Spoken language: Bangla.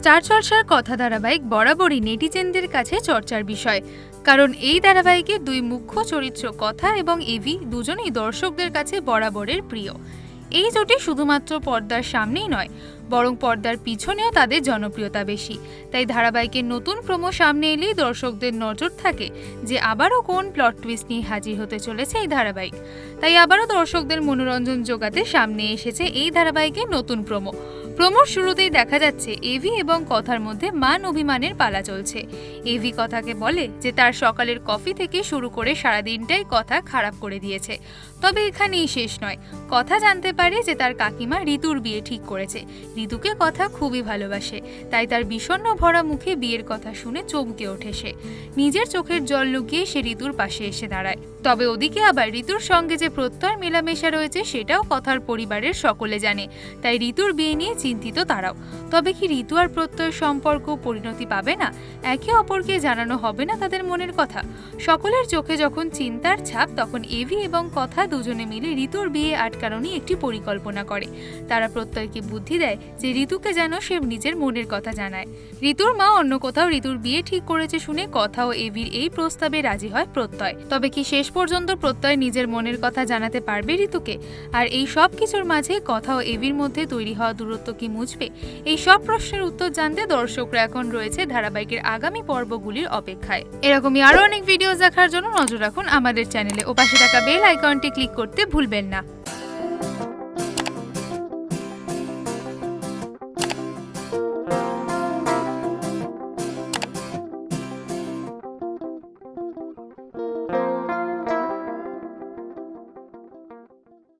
স্টার জলসার কথা ধারাবাহিক বরাবরই নেটিজেনদের কাছে চর্চার বিষয়। কারণ এই ধারাবাহিকের দুই মুখ্য চরিত্র কথা এবং এভি দুজনেই দর্শকদের কাছে বরাবরের প্রিয়। এই জুটি শুধুমাত্র পর্দার সামনেই নয়, বরং পর্দার পিছনেও তাদের জনপ্রিয়তা বেশি। তাই ধারাবাহিকের নতুন প্রোমো সামনে এলেই দর্শকদের নজর থাকে যে আবারও কোন প্লট টুইস্ট নিয়ে হাজির হতে চলেছে এই ধারাবাহিক। তাই আবারও দর্শকদের মনোরঞ্জন যোগাতে সামনে এসেছে এই ধারাবাহিকের নতুন প্রোমো। প্রোমোর শুরুতেই দেখা যাচ্ছে এভি এবং কথার মধ্যে মান অভিমানের পালা চলছে। এভি কথাকে বলে যে তার সকালের কফি থেকে শুরু করে সারাদিনটাই কথা খারাপ করে দিয়েছে। তবে এখানেই শেষ নয়। কথা জানতে পারে যে তার কাকিমা ঋতুর বিয়ে ঠিক করেছে। ঋতুকে কথা খুবই ভালোবাসে, তাই তার বিষণ্ণ ভরা মুখে বিয়ের কথা শুনে চমকে ওঠে সে। নিজের চোখের জল লুকিয়ে সে ঋতুর পাশে এসে দাঁড়ায়। তবে ওদিকে আবার ঋতুর সঙ্গে যে প্রত্যয় মেলামেশা রয়েছে, সেটাও কথার পরিবারের সকলে জানে। তাই ঋতুর বিয়ে নিয়ে চিন্তিত তারাও। তবে কি ঋতু আর প্রত্যয়ের সম্পর্ক পরিণতি পাবে না? একে অপরকে জানানো হবে না তাদের মনের কথা। সকলের চোখে যখন চিন্তার ছাপ, তখন এভি এবং কথা দুজনে মিলে ঋতুর বিয়ে আটকানো নিয়ে একটি পরিকল্পনা করে। তারা প্রত্যয়কে বুদ্ধি দেয় যে ঋতুকে যেন সে নিজের মনের কথা জানায়। ঋতুর মা অন্য কোথাও ঋতুর বিয়ে ঠিক করেছে শুনে কথা ও এভির এই প্রস্তাবে রাজি হয় প্রত্যয়। তবে কি শেষ পর্যন্ত প্রত্যয় নিজের মনের কথা জানাতে পারবে ঋতুকে। আর এই সব কিছুর মাঝে কথা ও এবির মধ্যে তৈরি হওয়া দূরত্ব কি মুছবে? এই সব প্রশ্নের উত্তর জানতে দর্শকরা এখন রয়েছে ধারাবাহিকের আগামী পর্বগুলির অপেক্ষায়। এরকমই আরও অনেক ভিডিও দেখার জন্য নজর রাখুন আমাদের চ্যানেলে ও পাশে থাকা বেল আইকনটি ক্লিক করতে ভুলবেন না।